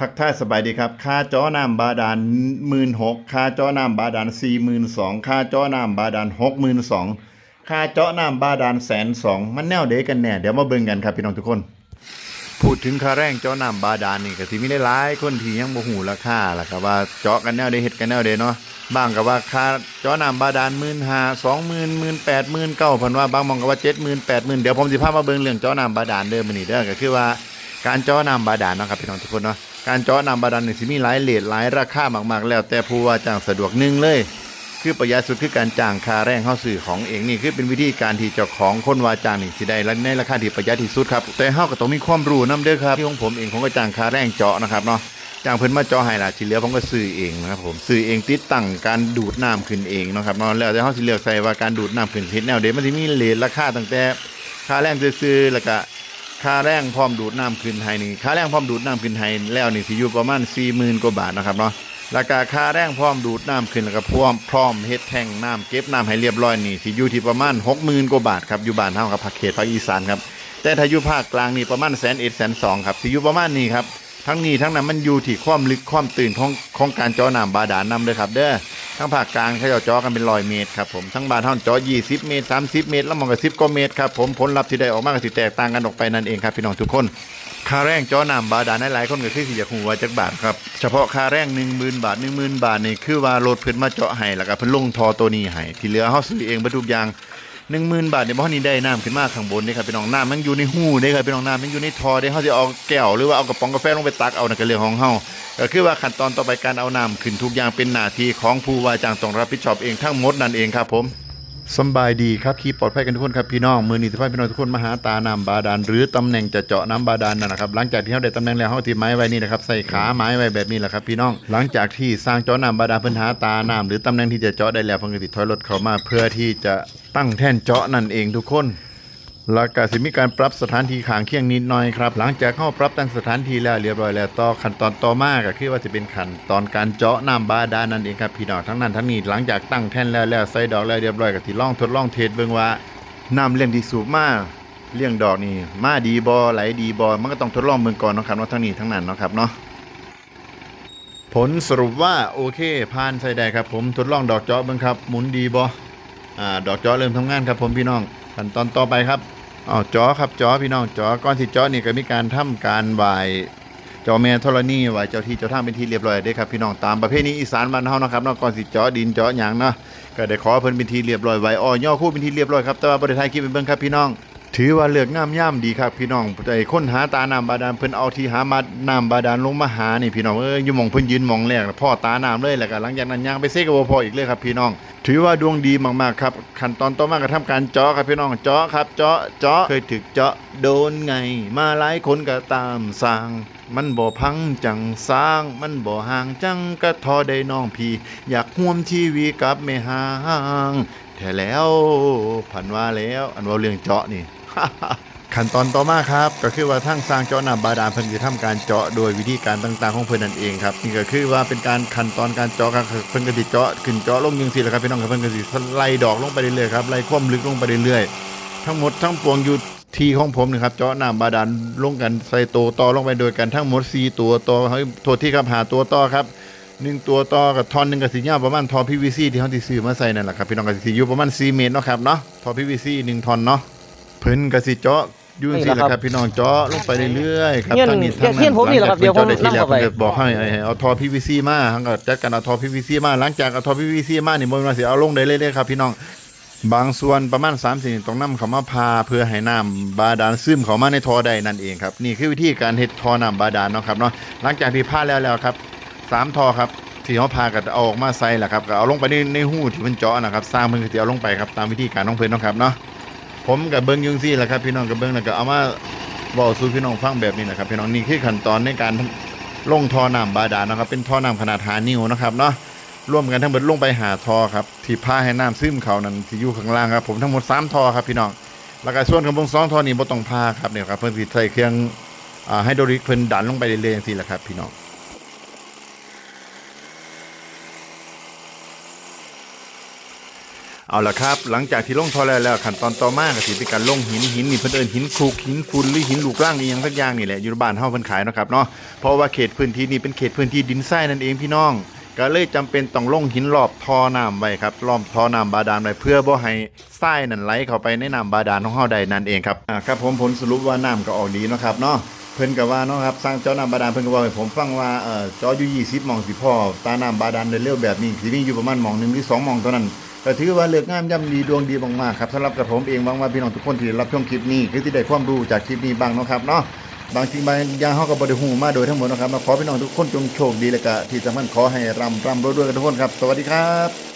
ทักทายสบายดีครับ ค่าจอน้ำบาดาลหมื่นหกค่าจอน้ำบาดาลสี่หมื่นสองค่าจอน้ำบาดาลหกหมื่นสองค่าเจาะน้ำบาดาลแสนสองมันแนวเดกันแน่ เดี๋ยวมาเบิ่งกันครับพี่น้องทุกคน พูดถึงค่าแรงเจาะน้ำบาดาลนี่ก็สิมีได้หลายคนที่ยังบ่ฮู้ราคาล่ะครับว่าเจาะกันแนวใดเฮ็ดกันแนวใดเนาะบางก็ว่าค่าเจาะน้ำบาดาล15,000 20,000 18,000 19,000เพิ่นว่าบางมองก็ว่า70,000 80,000เดี๋ยวผมสิพามาเบิ่งเรื่องเจาะน้ำบาดาลเด้อมื้อนี้เด้อก็คือว่าการเจาะน้ำบาดาลเนาะครับพี่น้องทุกคนเนาะ การเจาะน้ำบาดาลนี่สิมีหลายเรทหลายราคามากๆ แล้วแต่ผู้ว่าจ้างสะดวกหนึงเลย คือประหยัดสุดคือการจ้างค่าแรงเข้าสื่อของเองนี่คือเป็นวิธีการที่เจ้าของคนว่าจ้างนี่สิได้และในราคาที่ประหยัดที่สุดครับแต่เฮาก็ต้องมีความรู้นํเด้อครับที่ของผมเองผมก็จ้างค่าแรงเจาะนะครับเนาะจ้างเพิ่นมาเจาะให้ล่ะทีเหลือผมก็ซื้อเองนะครับผมซื้อเองติดตั้งการดูดน้ำขึ้นเองนะครับเนาะแล้วแต่เฮาสิเลือกใส่ว่าการดูดน้ำขึ้นเฮ็ดแนวใดมันสิมีเรทราคาตั้งแต่ค่าแรงซื้อๆแล้วก็ ค่าแรงพร้อมดูดน้ำขึ้นให้นี่ค่าแรงพร้อมดูดน้ำขึ้นให้แล้วนี่สิอยู่ประมาณ40,000กว่าบาทนะครับเนาะราคาค่าแรงพร้อมดูดน้ำขึ้นแล้วก็พร้อมพร้อมเฮ็ดแท่งน้ำเก็บน้ำให้เรียบร้อยนี่สิอยู่ที่ประมาณ60,000กว่าบาทครับอยู่บ้านเฮาครับภาคเขตภาคอีสานครับแต่ถ้าอยู่ภาคกลางนี่ประมาณแสนเอ็ดแสนสองครับสิอยู่ประมาณนี้ครับทั้งนี้ทั้งนั้นมันอยู่ที่ความลึกความตื่นของของการเจาะน้ำบาดาลนํเด้อครับ เด้อ ทั้งภาคกลางเขาจะเจาะกันเป็นร้อยเมตรครับผมทั้งบ้านเฮาเจาะ20 เมตร 30 เมตร แล้วมองกับ10กว่าเมตรครับผมผลลัพธ์ที่ได้ออกมาก็สิแตกต่างกันออกไปนั่นเองครับพี่น้องทุกคนค่าแรงเจอน้ำบาดาลหลายๆคนก็คือสิอยากฮู้ว่าจักบาทครับเฉพาะค่าแรง10,000 บาท 10,000 บาทนี่คือว่ารถเพิ่นมาเจาะให้แล้วก็เพิ่นลงทอตัวนี้ให้ที่เหลือเฮาซื้อเองบรรทุกอย่าง 10,000บาทเนี่ยบ่ทันนี่ได้น้ำขึ้นมาข้างบนนี่ครับพี่น้องน้ำมันอยู่ในหูเด้ครับพี่น้องน้ำมันอยู่ในทอเด้เฮาสิเอาแก้วหรือว่าเอากระป๋องกาแฟลงไปตักเอานั่นก็เรื่องของเฮาก็คือว่าขั้นตอนต่อไปการเอาน้ำขึ้นทุกอย่างเป็นหน้าที่ของผู้ว่าจ้างต้องรับผิดชอบเองทั้งหมดนั่นเองครับผมสบายดีครับขี่ปลอดภัยกันทุกคนครับพี่น้องมือนีสิพาพี่น้องทุกคนมาหาตาน้ำบาดาลหรือตำแหน่งจะเจาะน้ำบาดาลนั่นนะครับหลังจากที่เขาได้ตำแหน่งแล้วเขาทีไม้ไว้นี่นะครับใส่ขาไม้ไว้แบบนี้แหละครับพี่น้องหลังจากที่สร้างเจาะน้ำบาดาลเพิ่นหาตาน้ำหรือตำแหน่งที่จะเจาะได้แล้วเพิ่นก็สิถอยรถเข้ามาเพื่อที่จะ ตั้งแท่นเจาะนั่นเองทุกคนแล้วก็สิมีการปรับสถานที่ขางเคียงนิดหน่อยครับ หลังจากเข้าปรับตั้งสถานที่แล้วเรียบร้อยแล้วต่อขั้นตอนต่อมาก็คือว่าจะเป็นขั้นตอนการเจาะน้ำบาดาลนั่นเองครับพี่น้องทั้งนั้นทั้งนี้หลังจากตั้งแท่นแล้วแล้วใส่ดอกแล้วเรียบร้อยก็สิลองทดลองเทสเบิ่งว่าน้ำเลี้ยงที่สูบมาเลี้ยงดอกนี่มาดีบ่ไหลดีบ่มันก็ต้องทดลองเบิ่งก่อนนะครับว่าทั้งนี้ทั้งนั้นเนาะครับเนาะผลสรุปว่าโอเคผ่านใส่ได้ครับผมทดลองดอกเจาะเบิ่งครับหมุนดีบอาดอกจ้อเริ่มทำงานครับผมพี่น้องขั้นตอนต่อไปครับอ๋อจ้อครับจ้อพี่น้องจ้อก่อนที่จ้อนี่ก็มีการทำการไหวจ้าแม่ธรณีไหวเจ้าที่เจ้าทางเป็นที่เรียบร้อยได้ครับพี่น้องตามประเพณีอีสานบ้านเฮานะครับนอกก่อนสิเจาะดินจ้อหยางเนาะก็ได้ขอเพิ่นเป็นที่เรียบร้อยไหว้อ้อย่อคู่เป็นที่เรียบร้อยครับแต่ว่าบ่ได้ถ่ายคลิปเป็นเบิ่งครับพี่น้อง ถือว่าเลือกงามย่ำดีครับพี่น้องไอ้คนหาตาน้ำบาดาลเพิ่นเอาที่หามาน้ำบาดาลลงมาหานี่พี่น้องเอ้ยอยู่มองเพิ่นยืนมองแรกพ่อตาน้ำเลยแล้วก็หลังจากนั้นย่างไปเซกบ่พออีกเลยครับพี่น้อง ถือว่าดวงดีมากๆครับขั้นตอนต่อมาก็ทำการเจาะครับพี่น้องเจาะครับเจาะเจาะเคยถึกเจาะโดนไง มาหลายคนก็ตามสร้าง มันบ่พังจังสร้าง มันบ่ห่างจังก็ทอได้น้องพี่ อยากร่วมชีวิตกับแม่ห่างแท้แล้วผันว่าแล้ว อันว่าเรื่องเจาะนี่ ขั้นตอนต่อมาครับก็คือว่าทั้งสร้างเจาะน้ำบาดาลเพิ่นจะทำการเจาะโดยวิธีการต่างๆของเพิ่นนั่นเองครับนี่ก็คือว่าเป็นการขั้นตอนการเจาะครับเพิ่นก็สิเจาะขึ้นเจาะลงจังซี่แหละครับพี่น้องครับเพิ่นก็สิไล่ดอกลงไปเรื่อยๆครับไล่ความลึกลงไปเรื่อยๆทั้งหมดทั้งปวงอยู่ที่ของผมนะครับเจาะน้ำบาดาลลงกันใส่ตัวต่อลงไปโดยกันทั้งหมด4ตัวต่อเฮ้ยโทษที่ครับหาตัวต่อครับหนึ่งตัวต่อกับทอนหนึ่งก็สิยาประมาณท่อ PVC ที่เฮาสิซื้อมาใส่นั่นแหละครับพี่น้องก็สิอยู่ประมาณ4เมตรเนาะครับเนาะท่อ PVC หนึ่งทอนเนาะ พิ่นก็สิเจาะอยู่จังซี่แหละครับพี่น้องเจาะลงไปเรื่อยๆครับเงี้ยทางนี้ทางเงี้ยผมนี่แหละครับเดี๋ยวผมหลังจากเพิ่นเจาะได้ทีแรกนำเข้าไปเพิ่นก็บอกให้ให้เอาท่อ PVC มาทั้งก็จัดการเอาท่อ PVC มาหลังจากเอาท่อ PVC มานี่บ่แม่นว่าสิเอาลงได้เลยๆครับพี่น้องบางส่วนประมาณ3สิ่งต้องนำเข้ามาพาเพื่อให้น้ำบาดาลซึมเข้ามาในท่อได้นั่นเองครับนี่คือวิธีการเฮ็ดท่อน้ำบาดาลเนาะครับเนาะหลังจากที่พาแล้วแล้วครับสามท่อครับที่เขาพากันเอาออกมาใส่แหละครับก็เอาลงไปในในหูที่มันเจาะนะครับ สร้างเพิ่นก็สิเอาลงไปครับตามวิธีการของเพิ่นเนาะครับเนาะ ผมกับเบิ่งยุ่งซี่แหละครับ พี่น้องกับเบิ่งแล้วก็เอามาเว้าสู่พี่น้องฟังแบบนี้นะครับ พี่น้องนี่คือขั้นตอนในการลงท่อน้ำบาดาลนะครับ เป็นท่อน้ำขนาด5นิ้วนะครับเนาะร่วมกันทั้งหมดลงไปหาทอครับที่พาให้น้ำซึมเขานั่นที่อยู่ข้างล่างครับ ผมทั้งหมด3ทอครับพี่น้องแล้วก็ส่วนของเบงสองทอนี่บ่ต้องพาครับเนี่ยครับเพิ่นสิใส่เครื่องอ่าไฮดรอลิกเพิ่นดันลงไปเรื่อยๆจังซี่แหละครับ พี่น้อง เอาละครับ หลังจากที่ลงทอแล้วแล้วขั้นตอนต่อมาก็สิเป็นการลงหินหินนี่เพิ่นเอิ้นหินคลุกหินฝุ่นหรือหินลูกร่างนี่หยังสักอย่างนี่แหละอยู่บ้านเฮาเพิ่นขายเนาะครับเนาะเพราะว่าเขตพื้นที่นี้เป็นเขตพื้นที่ดินทรายนั่นเองพี่น้อง ก็เลยจำเป็นต้องลงหินรอบท่อน้ำไว้ครับรอบท่อน้ำบาดาลไว้เพื่อบ่ให้ทรายนั่นไหลเข้าไปในน้ำบาดาลของเฮาได้นั่นเองครับอ่าครับผมผลสรุปว่าน้ำก็ออกดีเนาะครับเนาะเพิ่นก็ว่าเนาะครับสร้างเจ้าน้ำบาดาลเพิ่นก็บอกให้ผมฟังว่าเอ่อเจออยู่20หม่องสิพ่อตาน้ำบาดาลเร็วๆแบบนี้สิมีอยู่ประมาณหม่องหนึงหรือสองหม่องเท่านั้น ก็ถือว่าเลือกงามย่ำดีดวงดีมากๆครับสำหรับกระผมเองหวังว่าพี่น้องทุกคนที่รับชมคลิปนี้คือที่ได้ความรู้จากคลิปนี้บ้างนะครับเนาะบางสิ่งบางอย่างเฮาก็บ่ได้ฮู้มาโดยทั้งหมดนะครับมาขอพี่น้องทุกคนจงโชคดีและก็ที่สำคัญขอให้ร่ำร่ำรวยๆกันทุกคนครับ สวัสดีครับ